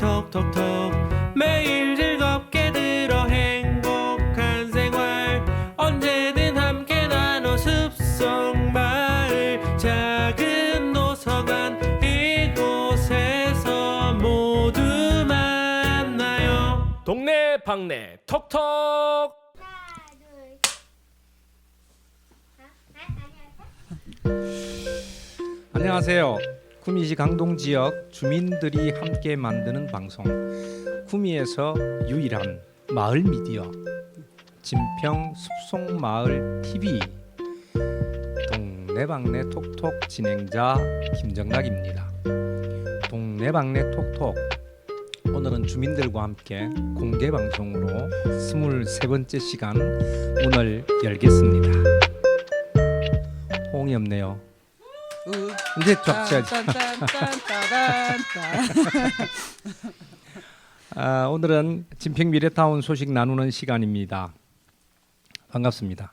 톡톡톡 매일 즐겁게 들어 행복한 생활. 언제든 함께 나눠 숲속 마을. 작은 도서관 이곳에서 모두 만나요. 동네 방네 톡톡. 안녕하세요. 구미시 강동 지역 주민들이 함께 만드는 방송 구미에서 유일한 마을 미디어 진평 숲속 마을 TV 동네방네 톡톡 진행자 김정락입니다. 동네방네 톡톡 오늘은 주민들과 함께 공개 방송으로 23번째 시간 문을 열겠습니다. 호응이 없네요. 이제 쫙 쳐야지. 아, 오늘은 진평 미래타운 소식 나누는 시간입니다. 반갑습니다.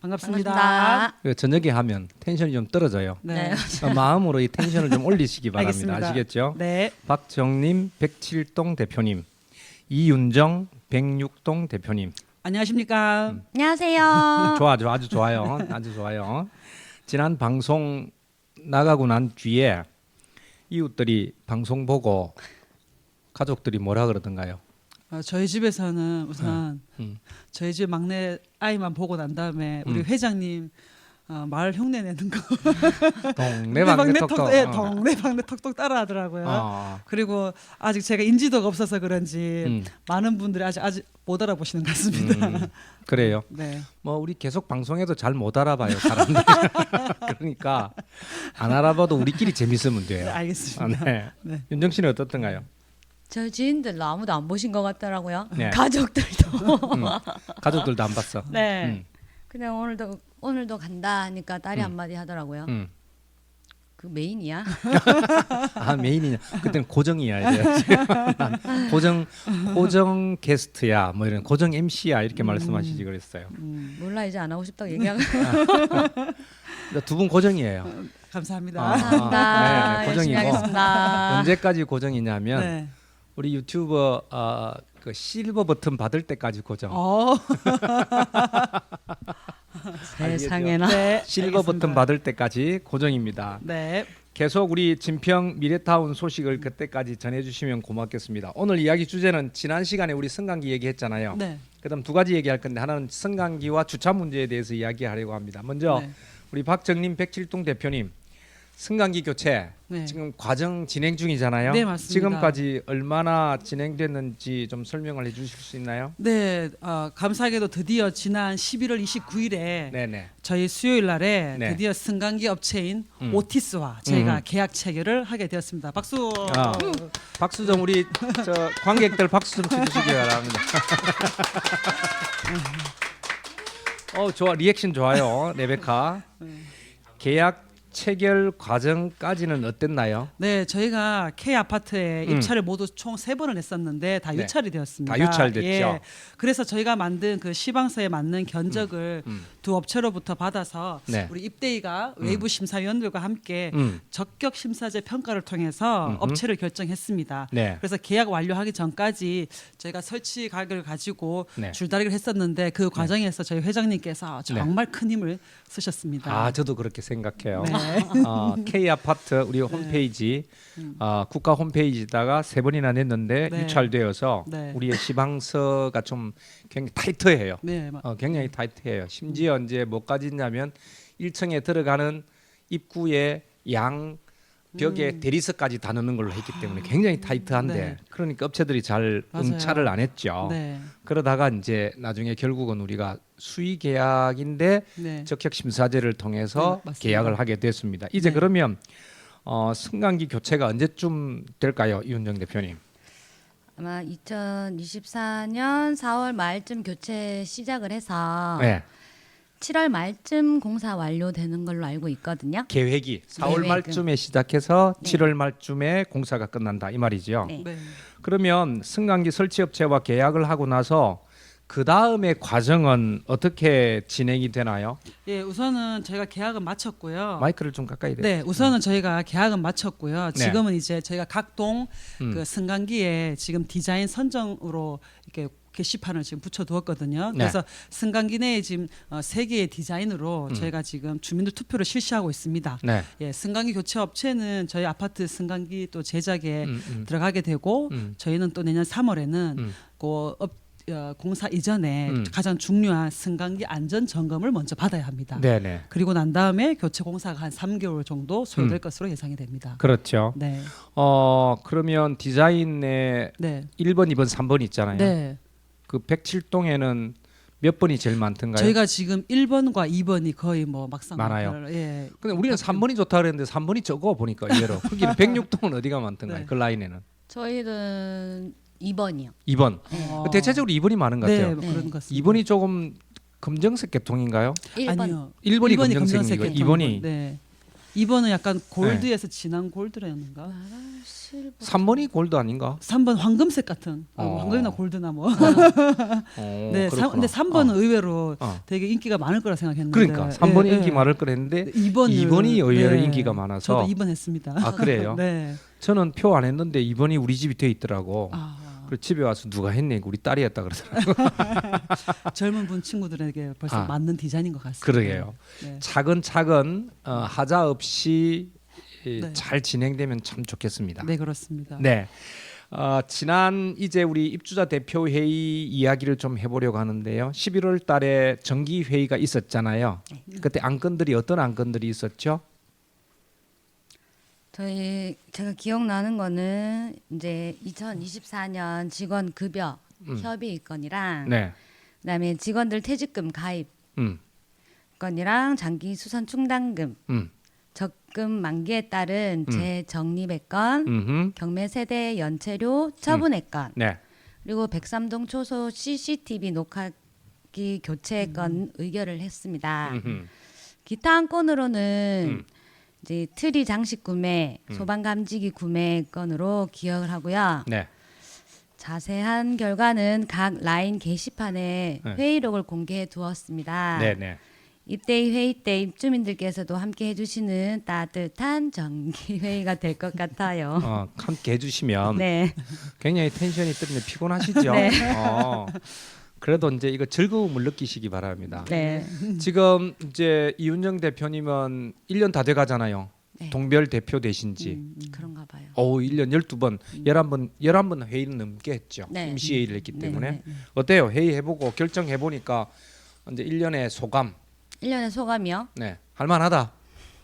반갑습니다. 그 저녁에 하면 텐션이 좀 떨어져요. 네. 어, 마음으로 이 텐션을 좀 올리시기 바랍니다. 알겠습니다. 아시겠죠? 네. 박정님 107동 대표님, 이윤정 106동 대표님. 안녕하십니까? 안녕하세요. 좋아, 좋아, 아주 좋아요. 아주 좋아요. 지난 방송 나가고 난 뒤에 이웃들이 방송 보고 가족들이 뭐라 그러던가요? 어, 저희 집에서는 우선 음. 저희 집 막내 아이만 보고 난 다음에 우리 음. 회장님 어, 마을 흉내 내는 거 동네 방네 톡톡. 예, 어. 동네 방네 톡톡 따라하더라고요. 어. 그리고 아직 제가 인지도가 없어서 그런지 음. 많은 분들이 아직 아직 못 알아보시는 것 같습니다. 음, 그래요. 네. 뭐 우리 계속 방송해도 잘 못 알아봐요 사람들. 그러니까 안 알아봐도 우리끼리 재밌으면 네, 돼요. 아, 알겠습니다. 네. 네. 윤정 씨는 어떻던가요? 저 지인들 아무도 안 보신 것 같더라고요. 네. 가족들도. 음. 가족들도 안 봤어. 네. 음. 그냥 오늘도 오늘도 간다 하니까 딸이 음. 한마디 하더라고요. 음. 그 메인이야. 아 메인이냐? 그때는 고정이야 이제. 난 고정 고정 게스트야 뭐 이런 고정 MC야 이렇게 말씀하시지 그랬어요. 음, 몰라 이제 안 하고 싶다고 얘기하고. 두 분 고정이에요. 감사합니다. 아, 감사합니다. 네, 열심히 고정이고. 하겠습니다. 언제까지 고정이냐면 네. 우리 유튜버 어, 그 실버 버튼 받을 때까지 고정. 어. 세상에나. 네. 실버 버튼 알겠습니다. 받을 때까지 고정입니다. 네. 계속 우리 진평 미래타운 소식을 그때까지 전해주시면 고맙겠습니다. 오늘 이야기 주제는 지난 시간에 우리 승강기 얘기했잖아요. 네. 그다음 두 가지 얘기할 건데 하나는 승강기와 주차 문제에 대해서 이야기하려고 합니다. 먼저 네. 우리 박정림 107동 대표님 승강기 교체 네. 지금 과정 진행 중이잖아요. 네, 맞습니다. 지금까지 얼마나 진행됐는지 좀 설명을 해주실 수 있나요? 네, 어, 감사하게도 드디어 지난 11월 29일에 네네. 저희 수요일 날에 네. 드디어 승강기 업체인 음. 오티스와 저희가 음. 계약 체결을 하게 되었습니다. 박수. 아. 박수 좀 우리 저 관객들 박수 좀 쳐주시기 바랍니다. 어 좋아 리액션 좋아요 레베카. 계약 체결 과정까지는 어땠나요? 네, 저희가 K 아파트에 음. 입찰을 모두 총 세 번을 했었는데 다 네. 유찰이 되었습니다. 다 유찰됐죠. 예. 그래서 저희가 만든 그 시방서에 맞는 견적을 음. 두 업체로부터 받아서 네. 우리 입대위가 외부 심사위원들과 함께 음. 적격 심사제 평가를 통해서 음흠. 업체를 결정했습니다. 네. 그래서 계약 완료하기 전까지 저희가 설치 가격을 가지고 네. 줄다리기를 했었는데 그 과정에서 저희 회장님께서 정말 큰 힘을 쓰셨습니다. 아 저도 그렇게 생각해요. 네. 어, K 아파트 우리 홈페이지 어, 국가 홈페이지다가 세 번이나 냈는데 네. 유찰되어서 네. 우리의 시방서가 좀 굉장히 타이트해요. 네, 마- 어, 굉장히 타이트해요. 심지어 이제 뭐까지 있냐면 1층에 들어가는 입구의 양 벽에 대리석까지 다 넣는 걸로 했기 때문에 굉장히 타이트한데 음. 네. 그러니까 업체들이 잘 맞아요. 응찰을 안 했죠. 네, 그러다가 이제 나중에 결국은 우리가 수의 계약인데 네. 적격 심사제를 통해서 네. 계약을 하게 됐습니다. 이제 네. 그러면 어, 승강기 교체가 언제쯤 될까요, 이윤정 대표님? 아마 2024년 4월 말쯤 교체 시작을 해서 네. 7월 말쯤 공사 완료되는 걸로 알고 있거든요. 계획이 4월 계획은. 말쯤에 시작해서 네. 7월 말쯤에 공사가 끝난다 이 말이죠. 네. 네. 그러면 승강기 설치 업체와 계약을 하고 나서 그 다음에 과정은 어떻게 진행이 되나요? 예, 우선은 저희가 계약은 마쳤고요. 마이크를 좀 가까이 대. 네, 우선은 저희가 계약은 마쳤고요. 네. 지금은 이제 저희가 각동 음. 그 승강기에 지금 디자인 선정으로 이렇게 게시판을 지금 붙여두었거든요. 네. 그래서 승강기 내에 지금 어, 세 개의 디자인으로 음. 저희가 지금 주민들 투표를 실시하고 있습니다. 네. 예, 승강기 교체 업체는 저희 아파트 승강기 또 제작에 음, 음. 들어가게 되고 음. 저희는 또 내년 3월에는 음. 그 업, 어, 공사 이전에 음. 가장 중요한 승강기 안전 점검을 먼저 받아야 합니다. 네네. 그리고 난 다음에 교체 공사가 한 3개월 정도 소요될 음. 것으로 예상이 됩니다. 그렇죠. 네, 어 그러면 디자인에 네, 1번, 2번, 3번 있잖아요. 네. 그 107동에는 몇 번이 제일 많던가요? 저희가 지금 1번과 2번이 거의 뭐 막상 많아요. 예. 근데 우리는 3번이 좋다 그랬는데 3번이 적어 보니까 의외로 거기는 106동은 어디가 많던가요? 네. 그 라인에는 저희는 2번이요. 2번. 어. 대체적으로 2번이 많은 것 네, 같아요. 뭐 네. 그런 것 같습니다. 2번이 조금 검정색 계통인가요? 1번. 아니요. 1번이, 일본이 검정색이고 검정색 2번이 네. 2번은 약간 골드에서 진한 골드라는가? 실버. 3번이 골드 아닌가? 3번 황금색 같은 어, 어. 황금이나 골드나 뭐. 어, 네, 삼, 그렇구나. 근데 3번은 어. 의외로 어. 되게 인기가 많을 거라 생각했는데. 그러니까 3번이 예, 인기 예. 많을 거랬는데 2번 2번이 의외로 인기가 많아서. 저도 2번 했습니다. 아 그래요? 네. 저는 표 안 했는데 2번이 우리 집이 돼 있더라고. 아, 그래서 집에 와서 누가 했네 우리 딸이 했다 그러더라고. 젊은 분 친구들에게 벌써 아. 맞는 디자인인 것 같습니다. 그러게요. 네. 차근차근 어, 하자 없이 이, 네. 잘 진행되면 참 좋겠습니다. 네, 그렇습니다. 네. 어, 지난 이제 우리 입주자 대표 회의 이야기를 좀 해보려고 하는데요. 11월 달에 정기 회의가 있었잖아요. 그때 안건들이 어떤 안건들이 있었죠? 저희 제가 기억나는 거는 이제 2024년 직원 급여 음. 협의 건이랑 네. 그다음에 직원들 퇴직금 가입 음. 건이랑 장기 수선 충당금 음. 적금 만기에 따른 음. 재정립의 건 음흠. 경매 세대 연체료 처분의 건 네. 그리고 백삼동 초소 CCTV 녹화기 교체 건 의결을 했습니다. 음흠. 기타 한 건으로는 음. 이제 트리 장식 구매, 음. 소방 감지기 구매 건으로 기억을 하고요. 네. 자세한 결과는 각 라인 게시판에 네. 회의록을 공개해 두었습니다. 네, 네. 이때 회의 때 입주민들께서도 함께 해주시는 따뜻한 정기 회의가 될 것 같아요. 어, 함께 해주시면 네, 굉장히 텐션이 뜨는데 피곤하시죠? 네. 어, 그래도 이제 이거 즐거움을 느끼시기 바랍니다. 네, 지금 이제 이윤정 대표님은 1년 다 돼가잖아요. 네. 동별 대표 되신지. 음, 그런가 봐요. 오, 1년 12번, 11번, 11번 회의는 넘게 했죠. 네. 임시 회의를 했기 네, 때문에. 네, 네. 어때요? 회의 해 보고 결정해 보니까 이제 1년의 소감. 1년의 소감이요? 네. 할 만하다.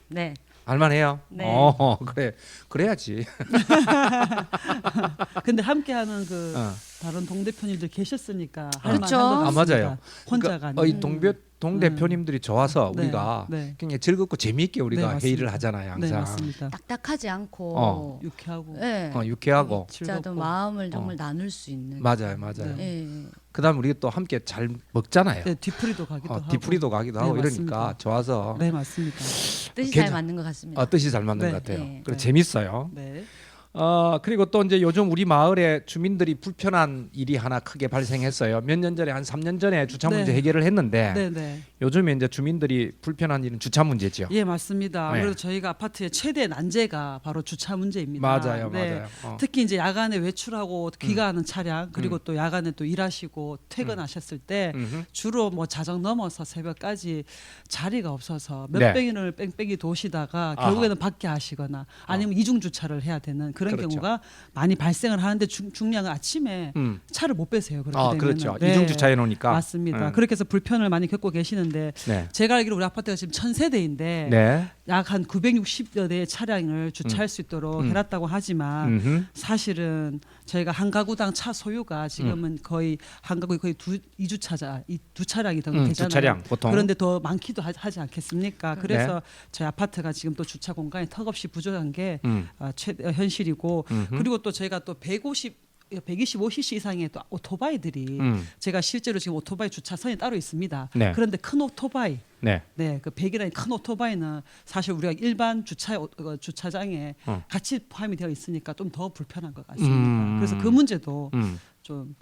네, 할만해요. 네. 어, 그래. 그래야지. 근데 함께하는 그 어. 다른 동 대표님들 계셨으니까 그렇죠. 것 아, 같습니다. 맞아요. 혼자가 그러니까, 어, 이 아니고. 동배 동 대표님들이 좋아서 네, 우리가 네. 굉장히 즐겁고 재미있게 우리가 네, 맞습니다. 회의를 하잖아요. 네, 항상. 맞습니다. 딱딱하지 않고, 어. 유쾌하고 네, 어, 유쾌하고. 진짜 또 즐겁고. 마음을 정말 어. 나눌 수 있는. 맞아요, 맞아요. 네. 예. 그다음 우리가 또 함께 잘 먹잖아요. 네, 뒤풀이도 가기도 어, 하고. 뒤풀이도 가기도 네, 하고 맞습니다. 이러니까 좋아서 네, 맞습니다. 뜻이 괜찮- 잘 맞는 것 같습니다. 어, 뜻이 잘 맞는 네. 것 같아요. 네. 그리고 네. 재밌어요. 네. 어 그리고 또 이제 요즘 우리 마을에 주민들이 불편한 일이 하나 크게 발생했어요. 몇 년 전에 한 3년 전에 주차 문제 네. 해결을 했는데 네, 네. 요즘에 이제 주민들이 불편한 일은 주차 문제죠. 예, 맞습니다. 네. 아무래도 저희가 아파트의 최대 난제가 바로 주차 문제입니다. 맞아요, 네. 맞아요. 어. 특히 이제 야간에 외출하고 귀가하는 차량 그리고 음. 또 야간에 또 일하시고 퇴근하셨을 때 음흠. 주로 뭐 자정 넘어서 새벽까지 자리가 없어서 몇 네. 백인을 뺑뺑이 도시다가 아하. 결국에는 밖에 하시거나 아니면 이중 주차를 해야 되는 그런 그렇죠. 경우가 많이 발생을 하는데 중, 중량은 아침에 음. 차를 못 빼세요. 그렇게 아 되면은. 그렇죠. 네. 이중 주차해 놓으니까. 맞습니다. 음. 그렇게 해서 불편을 많이 겪고 계시는데 네. 제가 알기로 우리 아파트가 지금 천 세대인데 네. 약 한 960여 대의 차량을 주차할 수 있도록 음. 해놨다고 하지만 음흠. 사실은 저희가 한 가구당 차 소유가 지금은 거의 한 가구에 거의 두 이주 차자 이 두 차량이 더 음, 되잖아요. 두 차량 보통. 그런데 더 많기도 하, 지 않겠습니까? 네. 그래서 저희 아파트가 지금 또 주차 공간이 턱없이 부족한 게 음. 아, 최, 어, 현실이고. 그리고 또 저희가 또 150 125cc 이상의 또 오토바이들이 음. 제가 실제로 지금 오토바이 주차선이 따로 있습니다. 네. 그런데 큰 오토바이 네. 네, 그 100이라는 큰 오토바이는 사실 우리가 일반 주차 어, 주차장에 어. 같이 포함이 되어 있으니까 좀 더 불편한 것 같습니다. 음. 그래서 그 문제도 음. 좀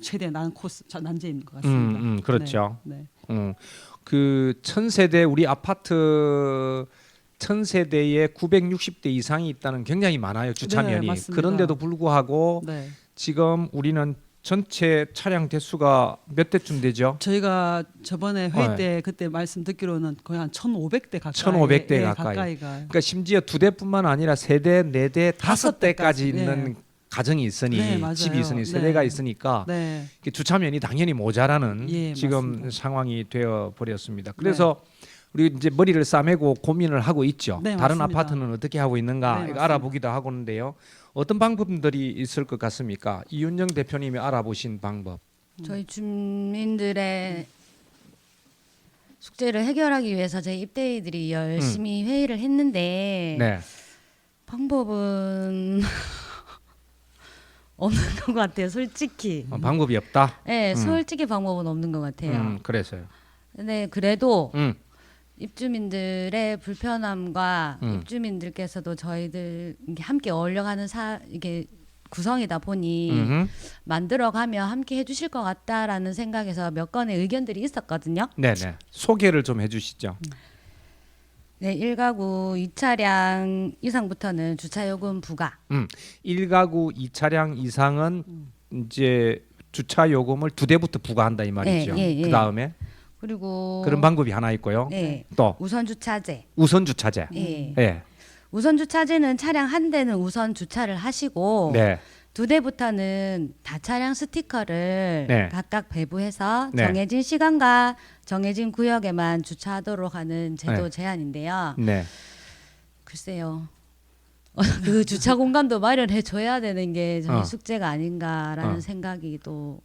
최대 난 코스 자, 난제 있는 것 같습니다. 음, 음, 그렇죠. 네. 네. 음, 그 천세대 우리 아파트 천세대에 960대 이상이 있다는 굉장히 많아요 주차면이. 네. 그런데도 불구하고 네. 지금 우리는 전체 차량 대수가 몇 대쯤 되죠? 저희가 저번에 회의 네. 때 그때 말씀 듣기로는 거의 한 1,500대 가까이 1,500대 예, 가까이. 가까이가 그러니까 심지어 두 대뿐만 아니라 세 대, 네 대, 다섯 대까지 대까지, 있는 가정이 있으니 네, 맞아요. 집이 있으니 네. 세대가 있으니까 네. 이게 주차면이 당연히 모자라는 예, 지금 맞습니다. 상황이 되어 버렸습니다. 그래서 우리 이제 머리를 싸매고 고민을 하고 있죠. 네, 다른 맞습니다. 아파트는 어떻게 하고 있는가 네, 이거 맞습니다. 알아보기도 하고는데요. 어떤 방법들이 있을 것 같습니까? 이윤정 대표님이 알아보신 방법. 저희 주민들의 숙제를 해결하기 위해서 저희 입대위들이 열심히 회의를 했는데 네. 방법은 없는 것 같아요. 솔직히. 어, 방법이 없다. 네, 음. 솔직히 방법은 없는 것 같아요. 음, 그래서요. 근데 그래도 음, 입주민들의 불편함과 음. 입주민들께서도 저희들 함께 어울려가는 사 이게 구성이다 보니 음흠. 만들어가면 함께 해주실 것 같다라는 생각에서 몇 건의 의견들이 있었거든요. 네네. 소개를 좀 해주시죠. 네, 1가구 2차량 이상부터는 주차 요금 부과. 음, 1가구 2차량 이상은 이제 주차 요금을 두 대부터 부과한다 이 말이죠. 예, 예, 예. 그 다음에 그리고 그런 방법이 하나 있고요. 네. 또 우선 주차제. 우선 주차제. 예. 예. 우선 주차제는 차량 한 대는 우선 주차를 하시고 네. 두 대부터는 다 차량 스티커를 네. 각각 배부해서 네. 정해진 시간과 정해진 구역에만 주차하도록 하는 제도 네. 제한인데요. 네. 글쎄요. 그 주차 공간도 마련해 줘야 되는 게 저희 어. 숙제가 아닌가라는 어. 생각이 또.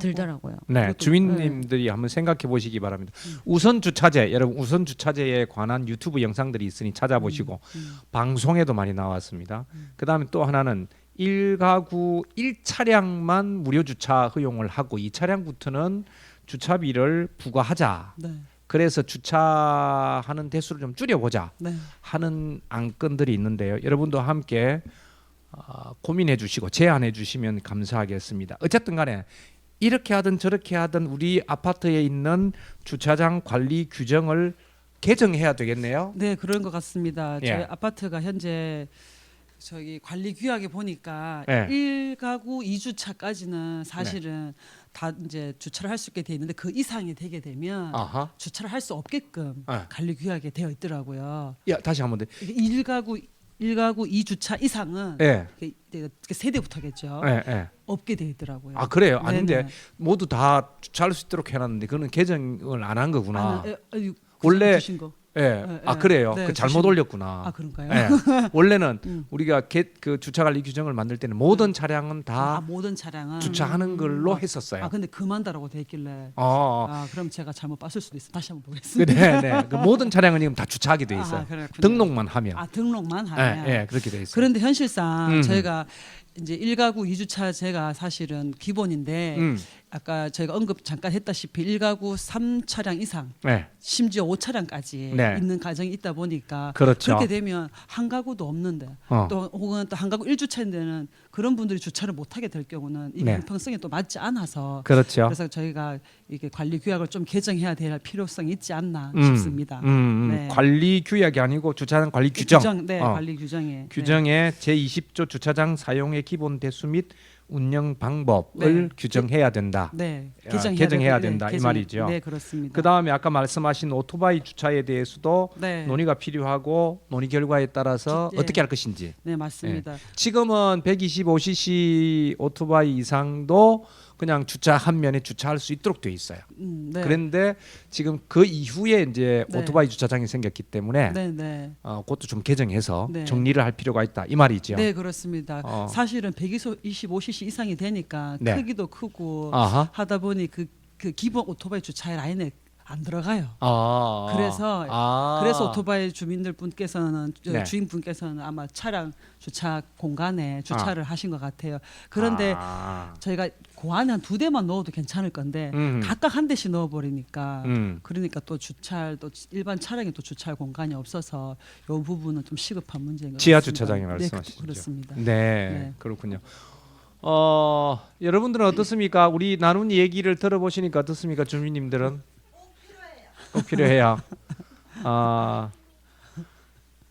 들더라고요. 네. 그것도- 주민님들이 한번 생각해 보시기 바랍니다. 우선 주차제 여러분 우선 주차제에 관한 유튜브 영상들이 있으니 찾아보시고 음. 방송에도 많이 나왔습니다. 그다음에 또 하나는 1가구 1차량만 무료 주차 허용을 하고 2차량부터는 주차비를 부과하자. 네. 그래서 주차하는 대수를 좀 줄여보자 네. 하는 안건들이 있는데요. 여러분도 함께 어, 고민해 주시고 제안해 주시면 감사하겠습니다. 어쨌든 간에 이렇게 하든 저렇게 하든 우리 아파트에 있는 주차장 관리 규정을 개정해야 되겠네요. 네, 그런 것 같습니다. 예. 저희 아파트가 현재 저기 관리 규약에 보니까 예. 일 1가구 2주차까지는 사실은 다 이제 주차를 할 수 있게 돼 있는데 그 이상이 되게 되면 아하. 주차를 할 수 없게끔 예. 관리 규약에 되어 있더라고요. 야 다시 한번 더. 이게 1가구 1가구 2주차 이상은 예. 그- 그 세대부터 겠죠. 예, 예. 없게 돼 있더라고요. 아 그래요? 아닌데 네네. 모두 다 주차할 수 있도록 해놨는데 그는 개정을 안 한 거구나. 아, 에, 아유, 원래- 원래 주신 거. 예. 예, 아 예. 그래요. 네, 그 잘못 주신- 올렸구나. 아 그런가요? 예. 원래는 음. 우리가 개, 그 주차 관리 규정을 만들 때는 모든 차량은 다 아, 모든 차량은 주차하는 걸로 했었어요. 아 근데 그만다라고 돼 있길래 어. 아 그럼 제가 잘못 봤을 수도 있어. 다시 한번 보겠습니다. 그래, 네. 그 모든 차량은 지금 다 주차하게 돼 있어요. 아, 그렇군요. 등록만 하면. 아 등록만 예, 하면. 예, 그렇게 돼 있어요. 그런데 현실상 음. 저희가 이제 1가구 2주차제가 사실은 기본인데 음, 아까 저희가 언급 잠깐 했다시피 1가구 3차량 이상 네, 심지어 5차량까지 네. 있는 가정이 있다 보니까 그렇죠. 그렇게 되면 한 가구도 없는데 어. 또 혹은 또 한 가구 1주차인 데는 그런 분들이 주차를 못 하게 될 경우는 이게 네. 형평성에 또 맞지 않아서 그렇죠. 그래서 저희가 이게 관리 규약을 좀 개정해야 될 필요성이 있지 않나 음, 싶습니다. 음, 음. 네. 관리 규약이 아니고 주차장 관리 규정. 네, 어. 관리 규정에 규정에 제20조 주차장 사용의 기본 대수 및 운영 방법을 네. 규정해야 된다. 네, 야, 개정해야, 개정해야 될- 된다, 이 개정- 말이죠. 네, 그렇습니다. 그 다음에 아까 말씀하신 오토바이 주차에 대해서도 네, 논의가 필요하고 논의 결과에 따라서 네. 어떻게 할 것인지. 네 맞습니다. 지금은 125cc 오토바이 이상도 그냥 주차 한 면에 주차할 수 있도록 돼 있어요. 음, 네. 그런데 지금 그 이후에 이제 네. 오토바이 주차장이 생겼기 때문에 네, 네. 어, 그것도 좀 개정해서 네. 정리를 할 필요가 있다 이 말이죠. 네, 그렇습니다. 어. 사실은 125cc 이상이 되니까 네. 크기도 크고 아하. 하다 보니 그, 그 기본 오토바이 주차의 라인에 안 들어가요. 아. 그래서- 아. 그래서 오토바이 주민들 분께서는 저 네. 주인 분께서는 아마 차량 주차 공간에 주차를 하신 것 같아요. 그런데 아. 저희가 그 안에 한 두 대만 넣어도 괜찮을 건데 음. 각각 한 대씩 넣어버리니까 음. 그러니까 또 주차할 또 일반 차량에 또 주차할 공간이 없어서 이 부분은 좀 시급한 문제인 것 지하 같습니다. 주차장에 네, 말씀하시죠. 그, 그렇습니다. 네, 네. 그렇군요. 어, 여러분들은 어떻습니까? 우리 나눈 얘기를 들어보시니까 어떻습니까? 주민님들은 꼭 필요해요. 아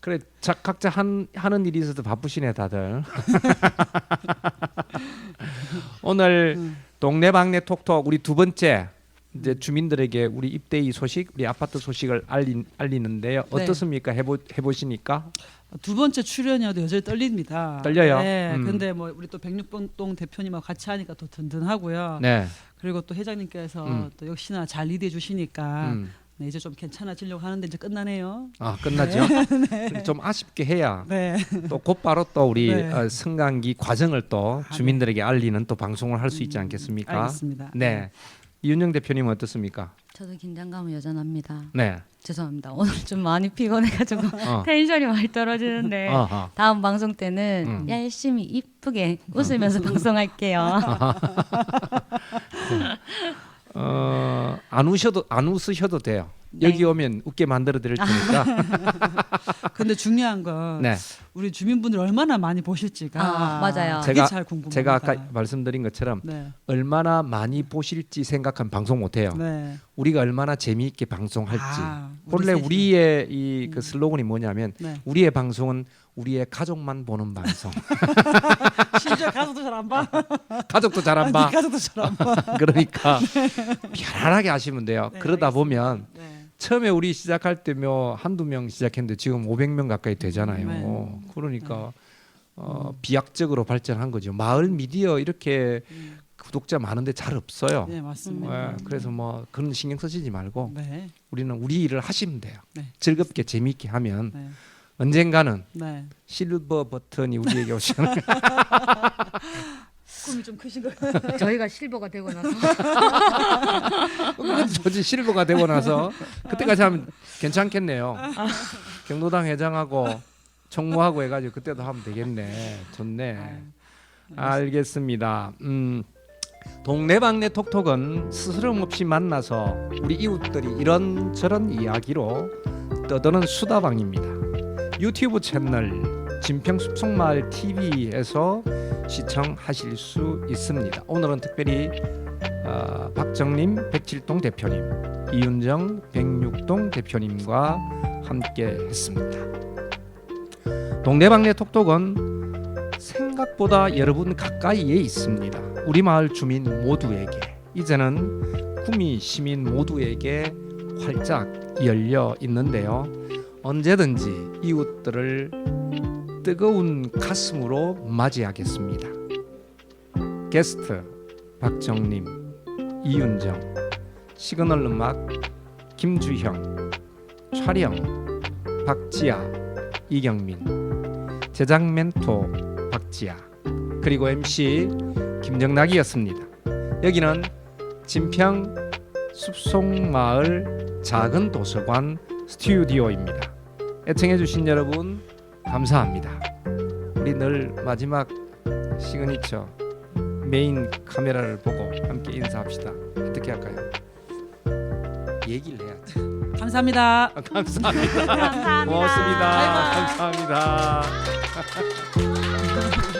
그래 자, 각자 한, 하는 일이 있어서 바쁘시네 다들. 오늘 동네방네 톡톡 우리 두 번째 이제 주민들에게 우리 입대이 소식, 우리 아파트 소식을 알리, 알리는데요. 네. 어떻습니까? 해보 해보시니까 두 번째 출연이어도 여전히 떨립니다. 떨려요? 네. 음. 근데 뭐 우리 또 백육동 대표님하고 같이 하니까 또 든든하고요. 네. 그리고 또 회장님께서 음. 또 역시나 잘 리드해 주시니까 음. 네, 이제 좀 괜찮아지려고 하는데 이제 끝나네요. 아 끝났죠. 근데 좀 아쉽게 해야 네. 또 곧바로 또 우리 네. 어, 승강기 과정을 또 아, 주민들에게 알리는 또 방송을 할 수 있지 음, 않겠습니까? 알겠습니다. 네. 이윤영 대표님 은 어떻습니까? 저도 긴장감은 여전합니다. 네. 죄송합니다. 오늘 좀 많이 피곤해가지고 어. 텐션이 많이 떨어지는데 어허. 다음 방송 때는 음. 열심히 이쁘게 웃으면서 방송할게요. 어, 안 우셔도 안 웃으셔도 돼요. 네. 여기 오면 웃게 만들어 드릴 테니까. 근데 중요한 건 네. 우리 주민분들 얼마나 많이 보실지가 아, 맞아요. 제가- 잘 궁금합니다. 제가 아까 말씀드린 것처럼 네. 얼마나 많이 보실지 생각한 방송 못 해요. 네. 우리가 얼마나 재미있게 방송할지. 아, 본래 셋이. 우리의 이그 음. 슬로건이 뭐냐면 네. 우리의 방송은 우리의 가족만 보는 방송. 심지어 가서도 잘 안 봐. 가족도 잘 안 봐. 가서도 잘 안 봐. 그러니까 편안하게 하시면 돼요. 네, 그러다. 보면 네. 처음에 우리 시작할 때며 한두 명 시작했는데 지금 500명 가까이 되잖아요. 네. 그러니까 어, 비약적으로 발전한 거죠. 마을 미디어 이렇게 음. 구독자 많은데 잘 없어요. 네, 맞습니다. 예, 그래서 뭐 그런 신경 쓰시지 말고 네. 우리는 우리 일을 하시면 돼요. 네. 즐겁게 재미있게 하면 네. 언젠가는 네. 실버 버튼이 우리에게 오시는 꿈이 좀 크신 거예요. 저희가 실버가 되고 나서 저지 실버가 되고 나서 그때까지 하면 괜찮겠네요. 경로당 회장하고 총무하고 해가지고 그때도 하면 되겠네. 좋네. 알겠습니다. 음, 동네방네 톡톡은 스스럼 없이 만나서 우리 이웃들이 이런저런 이야기로 떠드는 수다방입니다. 유튜브 채널 진평숲속마을 TV에서 시청하실 수 있습니다. 오늘은 특별히 어, 박정림 백칠동 대표님, 이윤정 백육동 대표님과 함께 했습니다. 동네방네 톡톡은 생각보다 여러분 가까이에 있습니다. 우리 마을 주민 모두에게 이제는 구미 시민 모두에게 활짝 열려 있는데요. 언제든지 이웃들을 뜨거운 가슴으로 맞이하겠습니다. 게스트 박정림, 이윤정, 시그널 음악 김주형, 촬영 박지아, 이경민, 제작 멘토 박지아, 그리고 MC 김정락이었습니다. 여기는 진평 숲속마을 작은 도서관 스튜디오입니다. 애청해주신 여러분 감사합니다. 우리 늘 마지막 시그니처 메인 카메라를 보고 함께 인사합시다. 어떻게 할까요? 얘기를 해야지. 감사합니다. 아, 감사합니다. 감사합니다. 고맙습니다. 감사합니다.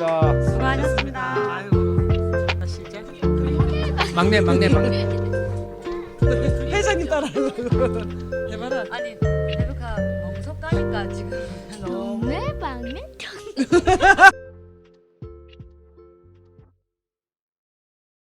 수고하셨습니다. 수고하셨습니다. 아이고. 나 진짜 막내 막내 막내. 회장님 따라하고 해봐라. 아니 레베카 멍석 가니까 지금 너무 동네 방네